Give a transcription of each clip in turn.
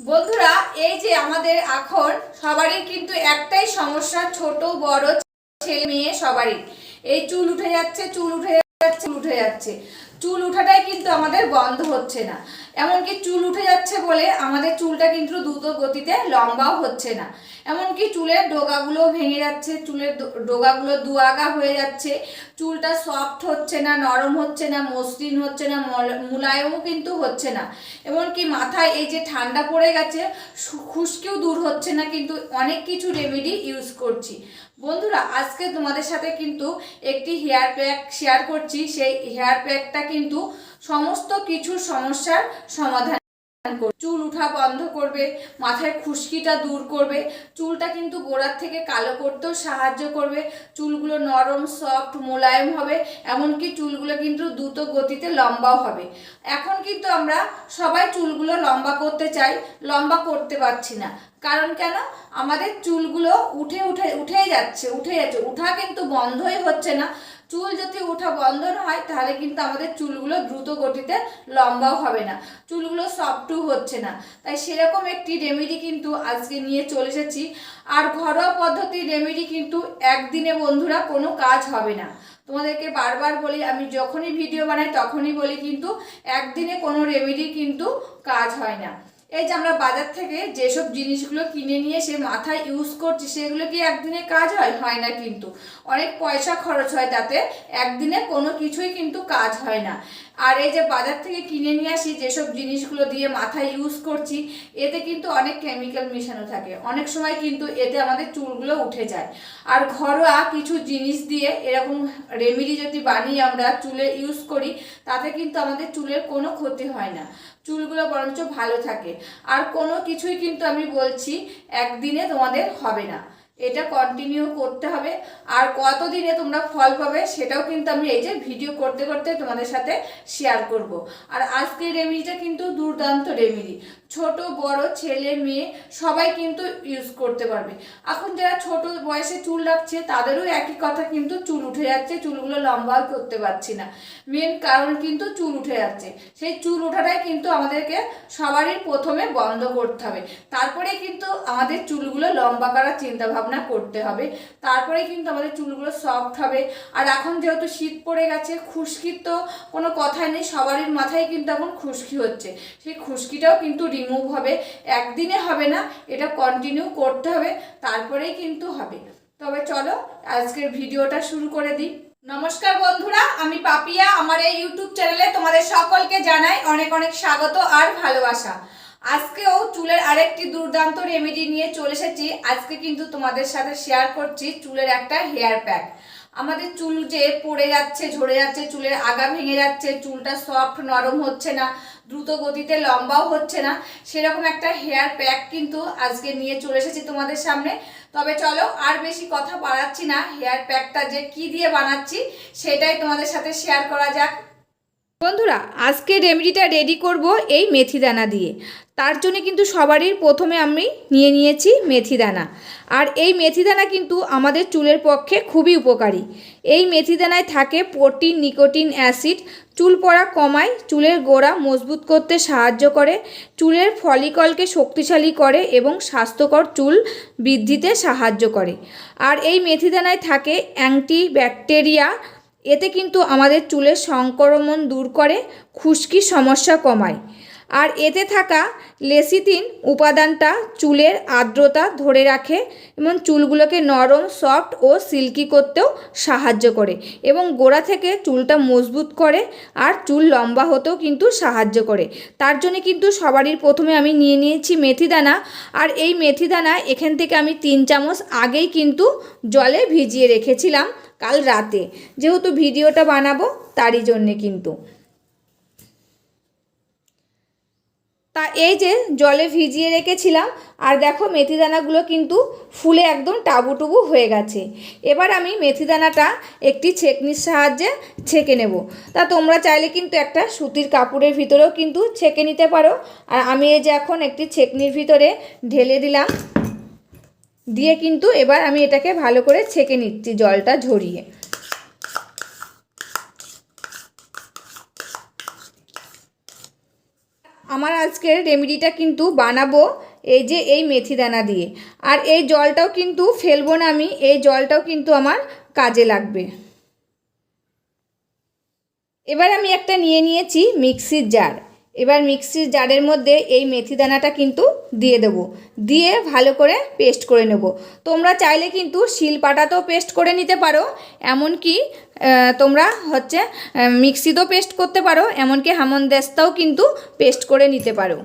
বন্ধুরা, এই যে আমাদের এখন সবারই কিন্তু একটাই সমস্যা, ছোট, বড়, ছেলে, মেয়ে সবারই। এই চুল উঠে যাচ্ছে, চুল উঠে যাচ্ছে, চুল উঠে যাচ্ছে। চুল উঠাটাই কিন্তু আমাদের বন্ধ হচ্ছে না। এমনকি চুল উঠে যাচ্ছে বলে আমাদের চুলটা কিন্তু দ্রুত গতিতে লম্বাও হচ্ছে না। এমনকি চুলের ডোগাগুলো ভেঙে যাচ্ছে, চুলের ডোগাগুলো দুয়াগা হয়ে যাচ্ছে, চুলটা সফট হচ্ছে না, নরম হচ্ছে না, মসৃণ হচ্ছে না, মল- মুলায়মও কিন্তু হচ্ছে না। এমনকি মাথায় এই যে ঠান্ডা পড়ে গেছে খুশকিও দূর হচ্ছে না, কিন্তু অনেক কিছু রেমেডি ইউজ করছি। বন্ধুরা, আজকে তোমাদের সাথে কিন্তু একটি হেয়ার প্যাক শেয়ার করছি। সেই হেয়ার প্যাকটা কিন্তু সমস্ত কিছুর সমস্যার সমাধান। চুল উঠা বন্ধ করবে, মাথায় খুশকিটা দূর করবে, চুলটা কিন্তু গোড়ার থেকে কালো করতেও সাহায্য করবে, চুলগুলো নরম সফট মোলায়েম হবে, এমনকি চুলগুলো কিন্তু দ্রুত গতিতে লম্বাও হবে এখন কিন্তু আমরা সবাই চুলগুলো লম্বা করতে চাই, লম্বা করতে পারছি না কারণ কেন? আমাদের চুলগুলো উঠে উঠে, উঠেই যাচ্ছে উঠে যাচ্ছে। উঠা কিন্তু বন্ধই হচ্ছে না। চুল যদি ওঠা বন্ধ না হয়, তাহলে কিন্তু আমাদের চুলগুলো দ্রুত গতিতে লম্বাও হবে না। চুলগুলো সফটও হচ্ছে না। তাই সেরকম একটি রেমেডি কিন্তু আজকে নিয়ে চলে এসেছি। আর ঘরোয়া পদ্ধতির রেমেডি কিন্তু একদিনে বন্ধুরা কোনো কাজ হবে না। তোমাদেরকে বারবার বলি, আমি যখনই ভিডিও বানাই, তখনই বলি কিন্তু একদিনে কোনো রেমেডি কিন্তু কাজ হয় না। এই যে আমরা বাজার থেকে যেসব জিনিসগুলো কিনে নিয়ে সে মাথায় ইউজ করছি, সেগুলো কি একদিনে কাজ হয়? হয় না কিন্তু। অনেক পয়সা খরচ হয় তাতে। একদিনে কোনো কিছুই কিন্তু কাজ হয় না। আর এই যে বাজার থেকে কিনে নিয়ে আসি যেসব জিনিসগুলো দিয়ে মাথায় ইউজ করছি, এতে কিন্তু অনেক কেমিক্যাল মেশানো থাকে। অনেক সময় কিন্তু এতে আমাদের চুলগুলো উঠে যায়। আর ঘরোয়া কিছু জিনিস দিয়ে এরকম রেমেডি যদি বানিয়ে আমরা চুলে ইউজ করি, তাতে কিন্তু আমাদের চুলের কোনো ক্ষতি হয় না। চুলগুলো বরঞ্চ ভালো থাকে। আর কোনো কিছুই কিন্তু আমি বলছি একদিনে তোমাদের হবে না। এটা কন্টিনিউ করতে হবে। আর কতদিনে তোমরা ফল পাবে সেটাও কিন্তু আমি এই যে ভিডিও করতে করতে তোমাদের সাথে শেয়ার করব। আর আজকের রেমিডিটা কিন্তু দুর্দান্ত রেমেডি ছোট, বড়, ছেলে, মেয়ে সবাই কিন্তু ইউজ করতে পারবে। এখন যারা ছোট বয়সে চুল রাখছে, তাদেরও একই কথা কিন্তু চুল উঠে যাচ্ছে, চুলগুলো লম্বাও করতে পারছি না। মেন কারণ কিন্তু চুল উঠে যাচ্ছে। সেই চুল ওঠাটাই কিন্তু আমাদেরকে সবারই প্রথমে বন্ধ করতে হবে। তারপরে কিন্তু আমাদের চুলগুলো লম্বা করার চিন্তা ভাবনা করতে হবে। তারপরে কিন্তু আমাদের চুলগুলো সফট হবে। আর এখন যেহেতু শীত পড়ে গেছে, খুশকির তো কোনো কথাই নেই, সবারই মাথায় কিন্তু এখন খুশকি হচ্ছে। সেই খুশকিটাও কিন্তু রিমুভ হবে। একদিনে হবে না, এটা কন্টিনিউ করতে হবে, তারপরেই কিন্তু হবে। তবে চলো, আজকের ভিডিওটা শুরু করে দিই। নমস্কার বন্ধুরা, আমি পাপিয়া, আমার এই ইউটিউব চ্যানেলে তোমাদের সকলকে জানাই অনেক অনেক স্বাগত আর ভালোবাসা। আজকেও চুলের আরেকটি দুর্দান্ত রেমেডি নিয়ে চলে এসেছি। আজকে কিন্তু তোমাদের সাথে শেয়ার করছি চুলের একটা হেয়ার প্যাক আমাদের চুল যে পড়ে যাচ্ছে, ঝরে যাচ্ছে, চুলের আগা ভেঙে যাচ্ছে, চুলটা সফট নরম হচ্ছে না দ্রুত গতিতে লম্বাও হচ্ছে না। সেরকম একটা হেয়ার প্যাক কিন্তু আজকে নিয়ে চলে এসেছি তোমাদের সামনে। তবে চলো আর বেশি কথা বাড়াচ্ছি না। হেয়ার প্যাকটা যে কি দিয়ে বানাচ্ছি সেটাই তোমাদের সাথে শেয়ার করা যাক। বন্ধুরা আজকে রেমেডিটা রেডি করব এই মেথি দানা দিয়ে। তার জন্য কিন্তু সবারই প্রথমে আমি নিয়ে নিয়েছি মেথি দানা। আর এই মেথি দানা কিন্তু আমাদের চুলের পক্ষে খুবই উপকারী। এই মেথি দানায় থাকে প্রোটিন, নিকোটিন অ্যাসিড। চুল পড়া কমায়, চুলের গোড়া মজবুত করতে সাহায্য করে, চুলের ফলিকলকে শক্তিশালী করে এবং স্বাস্থ্যকর চুল বৃদ্ধিতে সাহায্য করে। আর এই মেথি দানায় থাকে অ্যান্টি ব্যাকটেরিয়া এতে কিন্তু আমাদের চুলের সংক্রমণ দূর করে খুশকির সমস্যা কমায়। আর এতে থাকা লেসিতিন উপাদানটা চুলের আর্দ্রতা ধরে রাখে এবং চুলগুলোকে নরম, সফট ও সিল্কি করতেও সাহায্য করে এবং গোড়া থেকে চুলটা মজবুত করে আর চুল লম্বা হতেও কিন্তু সাহায্য করে। তার জন্য কিন্তু সবারই প্রথমে আমি নিয়ে নিয়েছি মেথি দানা আর এই মেথি দানা এখান থেকে আমি তিন চামচ আগেই কিন্তু জলে ভিজিয়ে রেখেছিলাম কাল রাতে। যেহেতু ভিডিওটা বানাবো তারই জন্যে কিন্তু। তা এই যে জলে ভিজিয়ে রেখেছিলাম, আর দেখো মেথি দানাগুলো কিন্তু ফুলে একদম টাবুটুবু হয়ে গেছে। এবার আমি মেথি দানাটা একটি ছেঁকনির সাহায্যে ছেঁকে নেব। তা তোমরা চাইলে কিন্তু একটা সুতির কাপড়ের ভিতরেও কিন্তু ছেঁকে নিতে পারো। আর আমি এই যে এখন একটি ছেঁকনির ভিতরে ঢেলে দিলাম। দিয়ে কিন্তু এবার আমি এটাকে ভালো করে ছেঁকে নিচ্ছি জলটা ঝরিয়ে। আমার আজকের রেমেডিটা কিন্তু বানাবো, এই যে এই মেথি দানা দিয়ে। আর এই জলটাও কিন্তু ফেলব না আমি, এই জলটাও কিন্তু আমার কাজে লাগবে। এবার আমি একটা নিয়ে নিয়েছি মিক্সির জার এবার মিক্সির জারের মধ্যে এই মেথি দানাটা কিন্তু দিয়ে দেবো। দিয়ে ভালো করে পেস্ট করে নেব। তোমরা চাইলে কিন্তু শিল পাটাতেও পেস্ট করে নিতে পারো, এমনকি তোমরা হচ্ছে মিক্সিতেও পেস্ট করতে পারো, এমনকি হামনদেস্তাও কিন্তু পেস্ট করে নিতে পারো।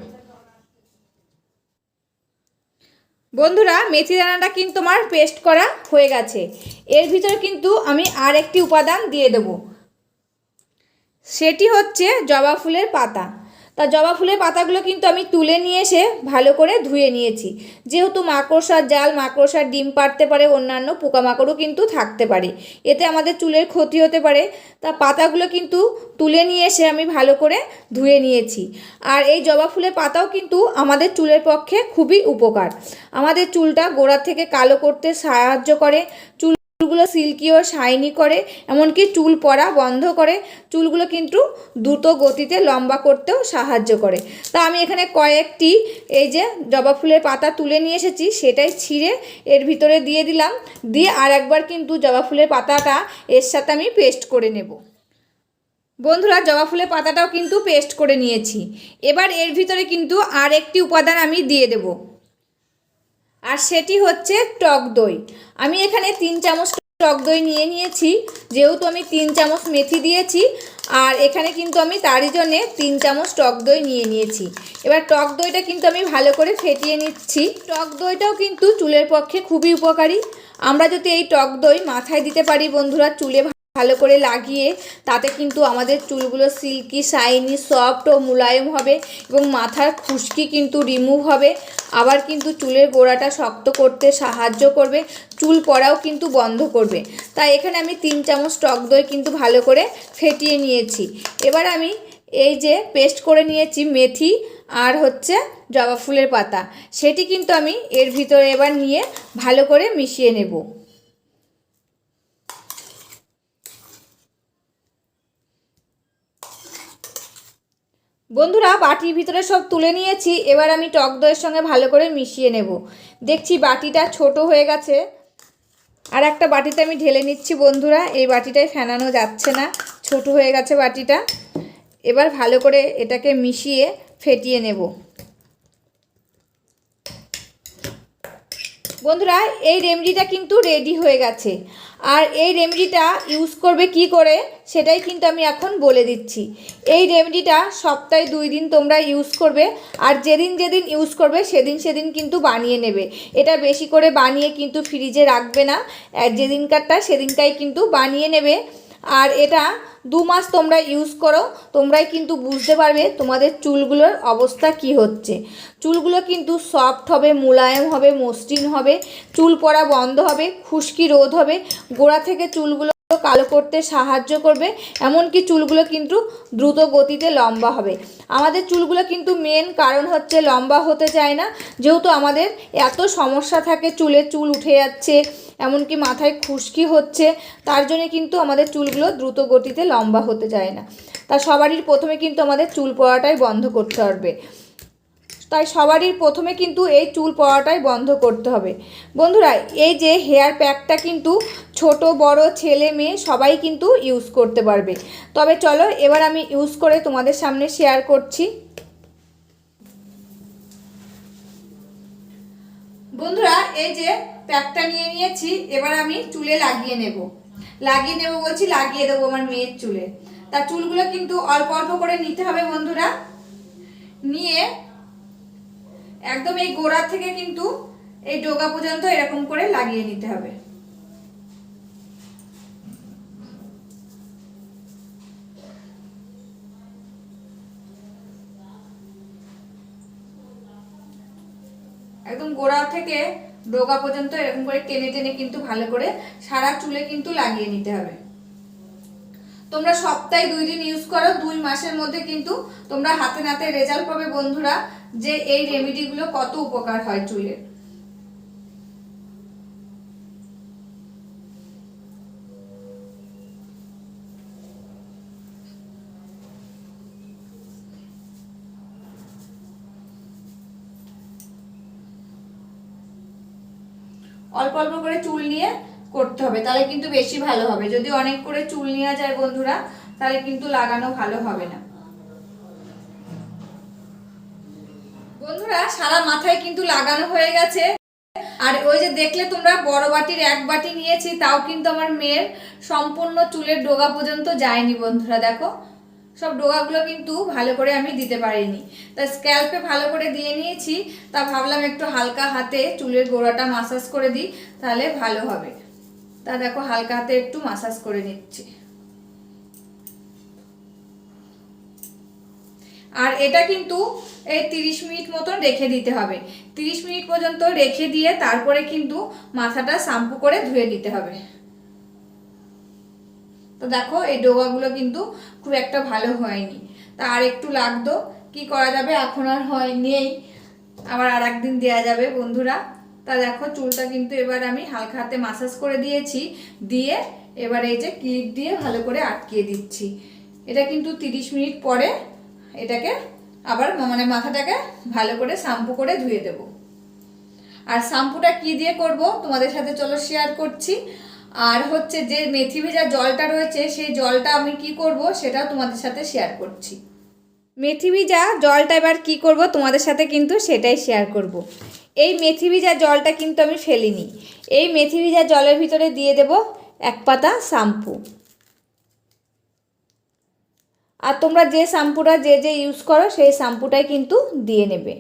বন্ধুরা, মেথি দানাটা কিন্তু আমার পেস্ট করা হয়ে গেছে। এর ভিতরে কিন্তু আমি আর একটি উপাদান দিয়ে দেবো। সেটি হচ্ছে জবা ফুলের পাতা। তা জবা ফুলের পাতাগুলো কিন্তু আমি তুলে নিয়ে এসে ভালো করে ধুয়ে নিয়েছি। যেহেতু মাকড়সার জাল, মাকড়সার ডিম পাড়তে পারে, অন্যান্য পোকামাকড়ও কিন্তু থাকতে পারে। এতে আমাদের চুলের ক্ষতি হতে পারে। তা পাতাগুলো কিন্তু তুলে নিয়ে এসে আমি ভালো করে ধুয়ে নিয়েছি। আর এই জবা ফুলের পাতাও কিন্তু আমাদের চুলের পক্ষে খুবই উপকার। আমাদের চুলটা গোড়া থেকে কালো করতে সাহায্য করে। চুল চুলগুলো সিল্কি ও শাইনি করে, এমনকি চুল পড়া বন্ধ করে, চুলগুলো কিন্তু দ্রুত গতিতে লম্বা করতেও সাহায্য করে। তা আমি এখানে কয়েকটি, এই যে জবা ফুলের পাতা তুলে নিয়ে এসেছি, সেটাই ছিঁড়ে এর ভিতরে দিয়ে দিলাম। দিয়ে আর একবার কিন্তু জবা ফুলের পাতাটা এর সাথে আমি পেস্ট করে নেব। বন্ধুরা, জবা ফুলের পাতাটাও কিন্তু পেস্ট করে নিয়েছি। এবার এর ভিতরে কিন্তু আর একটি উপাদান আমি দিয়ে দেবো। আর সেটি হচ্ছে টক দই। আমি এখানে তিন চামচ টক দই নিয়ে নিয়েছি, যেহেতু আমি তিন চামচ মেথি দিয়েছি, আর এখানে কিন্তু আমি তারই জন্যে তিন চামচ টক দই নিয়ে নিয়েছি। এবার টক দইটা কিন্তু আমি ভালো করে ফেটিয়ে নিচ্ছি। টক দইটাও কিন্তু চুলের পক্ষে খুবই উপকারী। আমরা যদি এই টক দই মাথায় দিতে পারি বন্ধুরা, চুলে ভালো করে লাগিয়ে তাতে কিন্তু আমাদের চুলগুলো সিল্কি শাইনি সফট ও মোলায়েম হবে এবং মাথার খুশকি কিন্তু রিমুভ হবে। আবার কিন্তু চুলের গোড়াটা শক্ত করতে সাহায্য করবে, চুল পড়াও কিন্তু বন্ধ করবে। তাই এখানে আমি তিন চামচ টক দই কিন্তু ভালো করে ফেটিয়ে নিয়েছি। এবার আমি এই যে পেস্ট করে নিয়েছি মেথি আর হচ্ছে জবা ফুলের পাতা, সেটি কিন্তু আমি এর ভিতরে এবার নিয়ে ভালো করে মিশিয়ে নেব। বন্ধুরা, বাটির ভিতরে সব তুলে নিয়েছি। এবার আমি টক দইয়ের সঙ্গে ভালো করে মিশিয়ে নেব। দেখছি বাটিটা ছোট হয়ে গেছে। আর একটা বাটিতে আমি ঢেলে নিচ্ছি বন্ধুরা। এই বাটিটায় ফেনানো যাচ্ছে না। ছোট হয়ে গেছে বাটিটা। এবার ভালো করে এটাকে মিশিয়ে ফেটিয়ে নেব। বন্ধুরা, এই রেমেডিটা কিন্তু রেডি হয়ে গেছে। আর এই রেমেডিটা ইউজ করবে কি করে, সেটাই কিন্তু আমি এখন বলে দিচ্ছি। এই রেমেডিটা সপ্তাহে দুই দিন তোমরা ইউজ করবে, আর যেদিন যেদিন ইউজ করবে, সেদিন সেদিন কিন্তু বানিয়ে নেবে। এটা বেশি করে বানিয়ে কিন্তু ফ্রিজে রাখবে না। যেদিনকারটা সেদিনটাই কিন্তু বানিয়ে নেবে। আর এটা দু মাস তোমরা ইউজ করো, তোমরাই কিন্তু বুঝতে পারবে তোমাদের চুলগুলোর অবস্থা কি হচ্ছে। চুলগুলো কিন্তু সফট হবে, মোলায়েম হবে, মসৃণ হবে, চুল পড়া বন্ধ হবে, খুশকি রোধ হবে, গোড়া থেকে চুলগুলো কালো করতে সাহায্য করবে, এমনকি চুলগুলো কিন্তু দ্রুত গতিতে লম্বা হবে। আমাদের চুলগুলো কিন্তু মেন কারণ হচ্ছে লম্বা হতে চায় না। যেহেতু আমাদের এত সমস্যা থাকে, চুলে চুল উঠে যাচ্ছে, এমনকি মাথায় খুশকি হচ্ছে, তার জন্য কিন্তু আমাদের চুলগুলো দ্রুত গতিতে লম্বা হতে চায় না। তা সবারই প্রথমে কিন্তু আমাদের চুল পড়াটাই বন্ধ করতে হবে। তাই সবারই প্রথমে কিন্তু এই চুল পড়াটাই বন্ধ করতে হবে। বন্ধুরা, এই যে হেয়ার প্যাকটা কিন্তু ছোট, বড়, ছেলে, মেয়ে সবাই কিন্তু ইউজ করতে পারবে। তবে চলো এবার আমি ইউজ করে তোমাদের সামনে শেয়ার করছি। বন্ধুরা, এই যে প্যাকটা নিয়ে নিয়েছি, এবার আমি চুলে লাগিয়ে নেব। লাগিয়ে নেব বলছি, লাগিয়ে দেবো আমার মেয়ের চুলে। তা চুলগুলো কিন্তু অল্প অল্প করে নিতে হবে বন্ধুরা। নিয়ে একদম এই গোড়া থেকে কিন্তু এই ডোগা পর্যন্ত এরকম করে লাগিয়ে নিতে হবে। একদম গোড়া থেকে ডোগা পর্যন্ত এরকম করে টেনে টেনে কিন্তু ভালো করে সারা চুলে কিন্তু লাগিয়ে নিতে হবে। তোমরা সপ্তাহে দুই দিন ইউজ করো, দুই মাসের মধ্যে কিন্তু তোমরা হাতে নাতে রেজাল্ট পাবে বন্ধুরা যে এই রেমিডিগুলো কত উপকার হয় চুলের অল্প অল্প করে চুল নিয়ে করতে হবে, তাহলে কিন্তু বেশি ভালো হবে। যদি অনেক করে চুল নেওয়া যায় বন্ধুরা, তাহলে কিন্তু লাগানো ভালো হবে না। বন্ধুরা, সারা মাথায় কিন্তু লাগানো হয়ে গেছে। আর ওই যে দেখলে তোমরা, বড় বাটির এক বাটি নিয়েছি, তাও কিন্তু আমার মেয়ের সম্পূর্ণ চুলের ডোগা পর্যন্ত যায়নি বন্ধুরা, দেখো। সব ডোগাগুলো কিন্তু ভালো করে আমি দিতে পারিনি। তা স্ক্যাল্পে ভালো করে দিয়ে নিয়েছি, তা ভাবলাম একটু হালকা হাতে চুলের গোড়াটা মাসাজ করে দিই, তাহলে ভালো হবে। তা দেখো হালকা হাতে একটু মাসাজ করে নিচ্ছি। আর এটা কিন্তু এই তিরিশ মিনিট মতন রেখে দিতে হবে। তিরিশ মিনিট পর্যন্ত রেখে দিয়ে তারপরে কিন্তু মাথাটা শ্যাম্পু করে ধুয়ে দিতে হবে। তো দেখো এই ডোগাগুলো কিন্তু খুব একটা ভালো হয়নি। তা আর একটু লাগতো, কি করা যাবে? এখন আর হয় নেই আবার আর একদিন দেওয়া যাবে বন্ধুরা। তা দেখো, চুলটা কিন্তু এবার আমি হালকা হাতে মাসাজ করে দিয়েছি। দিয়ে এবার এই যে ক্লিপ দিয়ে ভালো করে আটকিয়ে দিচ্ছি। এটা কিন্তু তিরিশ মিনিট পরে এটাকে আবার মানে মাথাটাকে ভালো করে শ্যাম্পু করে ধুয়ে দেব। আর শ্যাম্পুটা কি দিয়ে করব তোমাদের সাথে চলো শেয়ার করছি। আর হচ্ছে যে মেথি ভেজা জলটা রয়েছে, সেই জলটা আমি কি করব সেটা তোমাদের সাথে শেয়ার করছি। মেথি ভিজা জলটা এবার কি করব তোমাদের সাথে কিন্তু সেটাই শেয়ার করব। এই মেথি ভিজা জলটা কিন্তু আমি ফেলিনি। এই মেথি ভিজা জলের ভিতরে দিয়ে দেব এক পাতা শ্যাম্পু। আর তোমরা যে শ্যাম্পুটা যে যে ইউজ করো, সেই শ্যাম্পুটাই কিন্তু দিয়ে নেবে।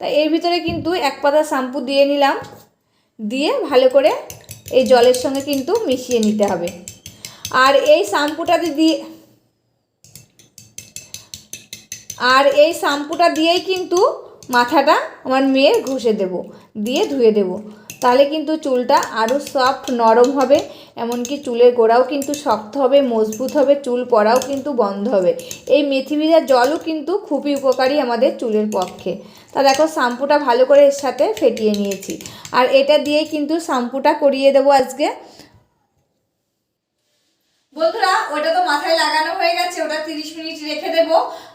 তা এর ভিতরে কিন্তু এক পাতা শ্যাম্পু দিয়ে নিলাম। দিয়ে ভালো করে এই জলের সঙ্গে কিন্তু মিশিয়ে নিতে হবে। আর এই শ্যাম্পুটা দিয়ে আর এই শ্যাম্পুটা দিয়েই কিন্তু মাথাটা আমার মেয়ের ঘষে দেব, দিয়ে ধুয়ে দেব। তাহলে কিন্তু চুলটা আরও সফট নরম হবে, এমনকি চুলের গোড়াও কিন্তু শক্ত হবে, মজবুত হবে, চুল পড়াও কিন্তু বন্ধ হবে। এই মেথি ভিজার জলও কিন্তু খুবই উপকারী আমাদের চুলের পক্ষে। তা দেখো, শ্যাম্পুটা ভালো করে এর সাথে ফেটিয়ে নিয়েছি। আর এটা দিয়েই কিন্তু শ্যাম্পুটা করিয়ে দেবো আজকে। বন্ধুরা, ওটা তো মাথায় লাগানো হয়ে গেছে, ওটা তিরিশ মিনিট রেখে দেব।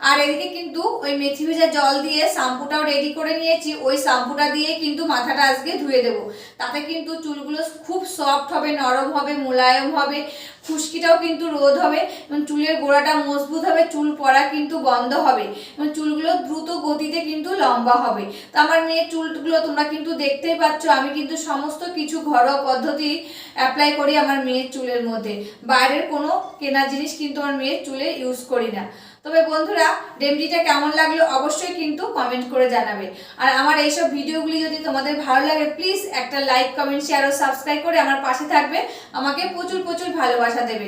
আর এদিকে কিন্তু ওই মেথি ভেজা জল দিয়ে শ্যাম্পুটাও রেডি করে নিয়েছি, ওই শ্যাম্পুটা দিয়ে কিন্তু মাথাটা আজকে ধুয়ে দেব। তাতে কিন্তু চুলগুলো খুব সফট হবে, নরম হবে, মোলায়েম হবে। খুশকিটাও কিন্তু রোধ হবে, এবং চুলের গোড়াটা মজবুত হবে, চুল পড়া কিন্তু বন্ধ হবে, এবং চুলগুলো দ্রুত গতিতে কিন্তু লম্বা হবে। তো আমার মেয়ের চুলগুলো তোমরা কিন্তু দেখতেই পাচ্ছ, আমি কিন্তু সমস্ত কিছু ঘরোয়া পদ্ধতি অ্যাপ্লাই করি আমার মেয়ের চুলের মধ্যে। বাইরের কোনো কেনা জিনিস কিন্তু আমার মেয়ের চুলে ইউজ করি না। তবে বন্ধুরা রেমেডিটা কেমন লাগল অবশ্যই কিন্তু কমেন্ট করে জানাবে। আর আমার এইসব ভিডিওগুলি যদি তোমাদের ভালো লাগে প্লিজ একটা লাইক কমেন্ট শেয়ার ও সাবস্ক্রাইব করে আমার পাশে থাকবে। আমাকে প্রচুর প্রচুর ভালোবাসা দেবে।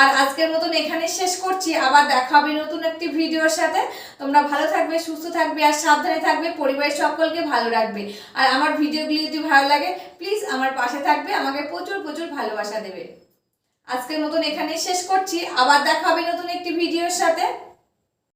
আর আজকের মতন এখানে শেষ করছি। আবার দেখা হবে নতুন একটি ভিডিওর সাথে। তোমরা ভালো থাকবে, সুস্থ থাকবে আর সাবধানে থাকবে। পরিবারের সকলকে ভালো রাখবে। আর আমার ভিডিওগুলি যদি ভালো লাগে প্লিজ আমার পাশে থাকবে। আমাকে প্রচুর প্রচুর ভালোবাসা দেবে। আজকের মতন এখানে শেষ করছি। আবার দেখা হবে নতুন একটি ভিডিওর সাথে।